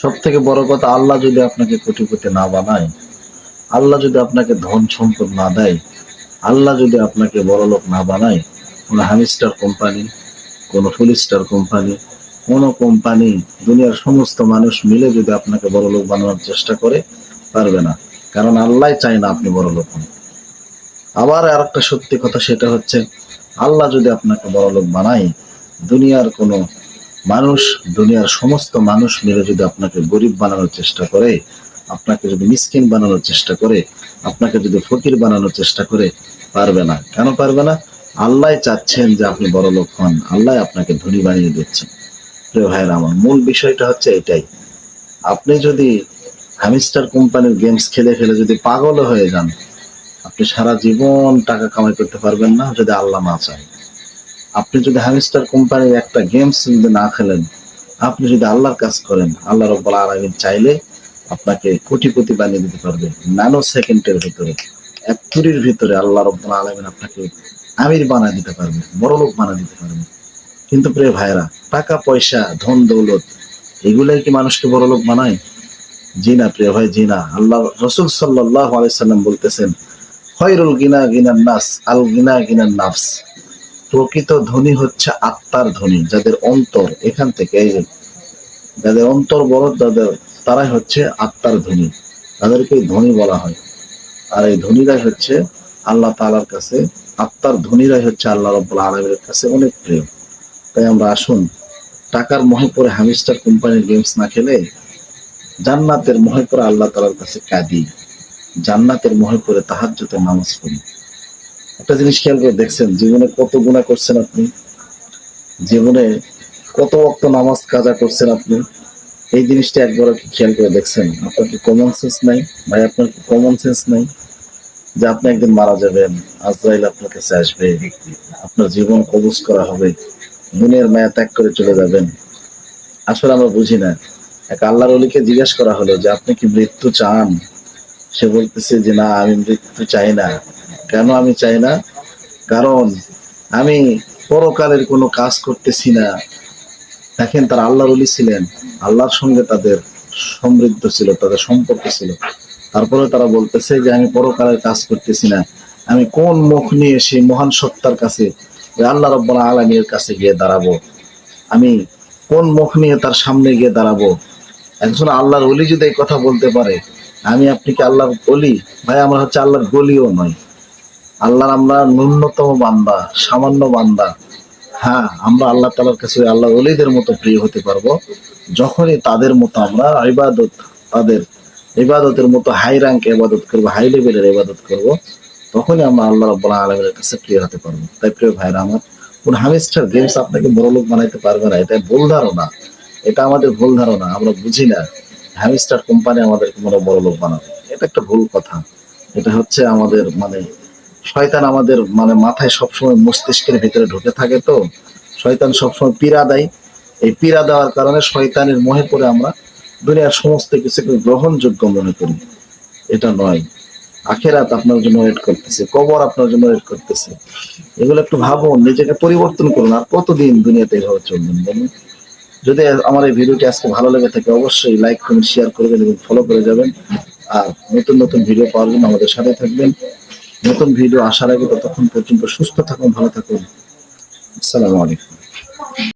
সব থেকে বড় কথা, আল্লাহ যদি আপনাকে কোটিপতি না বানায়, আল্লাহ যদি আপনাকে ধন সম্পদ না দেয়, আল্লাহ যদি আপনাকে বড় লোক না বানায়, কোনো হামিস্টার কোম্পানি, কোনো ফুল স্টার কোম্পানি, কোনো কোম্পানি, দুনিয়ার সমস্ত মানুষ মিলে যদি আপনাকে বড় লোক বানানোর চেষ্টা করে, পারবে না। কারণ আল্লাহ চায় না আপনি বড় লোক হন। আবার আর একটা সত্যি কথা, সেটা হচ্ছে, আল্লাহ যদি আপনাকে বড় লোক বানায়, দুনিয়ার কোনো মানুষ, দুনিয়ার সমস্ত মানুষ মিলে যদি আপনাকে গরিব বানানোর চেষ্টা করে, আপনাকে যদি মিসকিন বানানোর চেষ্টা করে, আপনাকে যদি ফকির বানানোর চেষ্টা করে, পারবে না। কেন পারবে না? আল্লাহ চাচ্ছেন যে আপনি বড় লোক হন। আল্লাহ আপনাকে ধনী বানিয়ে দিচ্ছেন। প্রিয় ভাইয়ের, আমার মূল বিষয়টা হচ্ছে এটাই। আপনি যদি হ্যামিস্টার কোম্পানির গেমস খেলে খেলে যদি পাগল হয়ে যান, আপনি সারা জীবন টাকা কামাই করতে পারবেন না যদি আল্লাহ না চায়। আপনি যদি হ্যামিস্টার কোম্পানির একটা গেমস যদি না খেলেন, আপনি যদি আল্লাহর কাজ করেন, আল্লাহ রব্বুল আলামিন চাইলে আপনাকে কোটিপতি বানিয়ে দিতে পারবে ন্যানো সেকেন্ডের ভিতরে। এক কুড়ির ভিতরে আল্লাহ রব্বুল আলামিন আপনাকে আমির বানিয়ে দিতে পারবে, বড় লোক বানিয়ে দিতে পারবে। কিন্তু প্রিয় ভাইরা টাকা, পয়সা, ধন, দৌলত, এগুলাই কি মানুষকে বড় লোক বানায়? জি না প্রিয় ভাই, জি না। আল্লাহ রসুল সাল্লাহ আলাইসাল্লাম বলতেছেন, খয়রুল গিনা গিনার নাস, আল গিনা গিনার নাফস। প্রকৃত ধনী হচ্ছে আত্মার ধনী যাদের অন্তর এখান থেকে এই যে, যাদের অন্তর বড় তাদের তারাই হচ্ছে আত্মার ধনী তাদেরকে ধনী বলা হয়। আর এই ধনীরাই হচ্ছে আল্লাহ তালার কাছে আত্মার ধনীরাই হচ্ছে আল্লাহ রব্বুল আলমের কাছে অনেক প্রিয়। তাই আমরা আসুন টাকার মহে পরে হামিস্টার কোম্পানির গেমস না খেলে জান্নাতের মহে পরে আল্লাহ তালার কাছে কাঁদি জান্নাতের মহে পরে তাহাজ্জুদের নামাজ পড়ি। একটা জিনিস খেয়াল করে দেখছেন, জীবনে কত গুণা করছেন আপনি? জীবনে কত অক্ত নামাজ কাজা করছেন আপনি? এই জিনিসটা একবার কি খেয়াল করে দেখছেন। আপনার কি কমন সেন্স নাই? ভাই, আপনার কি কমন সেন্স নাই? যে আপনি একদিন মারা যাবেন, আজরাইল আপনার কাছে আসবে, আপনার জীবন কবজ করা হবে দুনিয়ার মায়া ত্যাগ করে চলে যাবেন। আসলে আমরা বুঝি না। এক আল্লাহর অলিকে জিজ্ঞাসা করা হলো যে, আপনি কি মৃত্যু চান? সে বলতেছে যে, না, আমি মৃত্যু চাই না। কেন আমি চাই না? কারণ আমি পরকালের কোনো কাজ করতেছি না। দেখেন তারা আল্লাহর অলি ছিলেন। আল্লাহর সঙ্গে তাদের সমৃদ্ধ ছিল, তাদের সম্পর্ক ছিল। তারপরে তারা বলতেছে যে, আমি পরকালের কাজ করতেছি না। আমি কোন মুখ নিয়ে সেই মহান সত্তার কাছে আল্লাহ রব্বুল আলমীর কাছে গিয়ে দাঁড়াবো? আমি কোন মুখ নিয়ে তার সামনে গিয়ে দাঁড়াবো? একজন আল্লাহর অলি যদি এই কথা বলতে পারে, আমি আপনি কি আল্লাহর অলি ভাই, আমরা হচ্ছে আল্লাহর গলিও নয়। আল্লাহর আমরা ন্যূনতম বান্দা, সামান্য বান্দা। হ্যাঁ আমরা আল্লাহ তালার কাছে আল্লাহ অলিদের মতো প্রিয় হতে পারব। যখনই তাদের মতো আমরা ইবাদত, তাদের ইবাদতের মতো হাই র্যাঙ্ক ইবাদত করব হাই লেভেলের ইবাদত করব, তখনই আমরা আল্লাহ রব্বুল আলমের কাছে প্রিয় হতে পারব। তাই প্রিয় ভাইরা আমার, কোন হামিস্টার গেমস আপনাকে বড় লোক বানাইতে পারবে না এটা ভুল ধারণা। এটা আমাদের ভুল ধারণা, আমরা বুঝি না। হ্যামিস্টার কোম্পানি আমাদেরকে কোনো বড় লোক বানাবে। এটা একটা ভুল কথা। এটা হচ্ছে আমাদের মানে শয়তান আমাদের মানে মাথায় সবসময় মস্তিষ্কের ভিতরে ঢুকে থাকে তো। শয়তান সবসময় পীড়া দেয়। এই পীড়া দেওয়ার কারণে শয়তানের মোহে পড়ে আমরা দুনিয়ার সমস্ত কিছুকে গ্রহণযোগ্য মনে করি। এটা নয়। আখেরাত আপনার জন্য ওয়েট করতেছে, কবর আপনার জন্য ওয়েট করতেছে। এগুলো একটু ভাবুন, নিজেকে পরিবর্তন করুন। আর কতদিন দুনিয়াতে এভাবে চলবেন বলুন? যদি আমার এই ভিডিওটি আজকে ভালো লেগে থাকে, অবশ্যই লাইক কমেন্ট শেয়ার করবেন এবং ফলো করে যাবেন। আর নতুন নতুন ভিডিও পাওয়ার জন্য আমাদের সাথে থাকবেন। নতুন ভিডিও আসার আগে ততক্ষণ পর্যন্ত সুস্থ থাকুন ভালো থাকুন। আসসালামু আলাইকুম।